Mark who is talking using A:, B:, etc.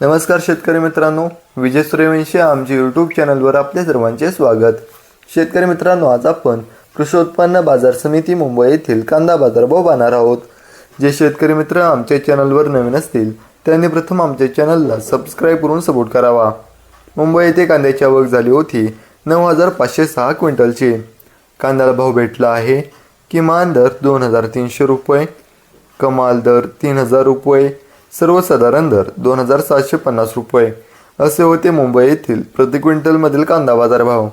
A: नमस्कार शेतकरी मित्रांनो विजय सूर्यवंशी आमच्या यूट्यूब चॅनलवर आपले सर्वांचे स्वागत. शेतकरी मित्रांनो आज आपण कृषी उत्पन्न बाजार समिती मुंबई येथील कांदा बाजारभाव पाहणार आहोत. जे शेतकरी मित्र आमच्या चॅनलवर नवीन असतील त्यांनी प्रथम आमच्या चॅनलला सबस्क्राईब करून सपोर्ट करावा. मुंबई येथे कांद्याची आवक झाली होती नऊ हजार पाचशे सहा क्विंटलची. कांद्याला भाव भेटला आहे किमान दर दोन हजार तीनशे रुपये कमाल दर तीन हजार रुपये सर्वसाधारण दर दोन हजार सातशे पन्नास रुपये. असे होते मुंबई येथील प्रति क्विंटलमधील कांदा बाजार भाव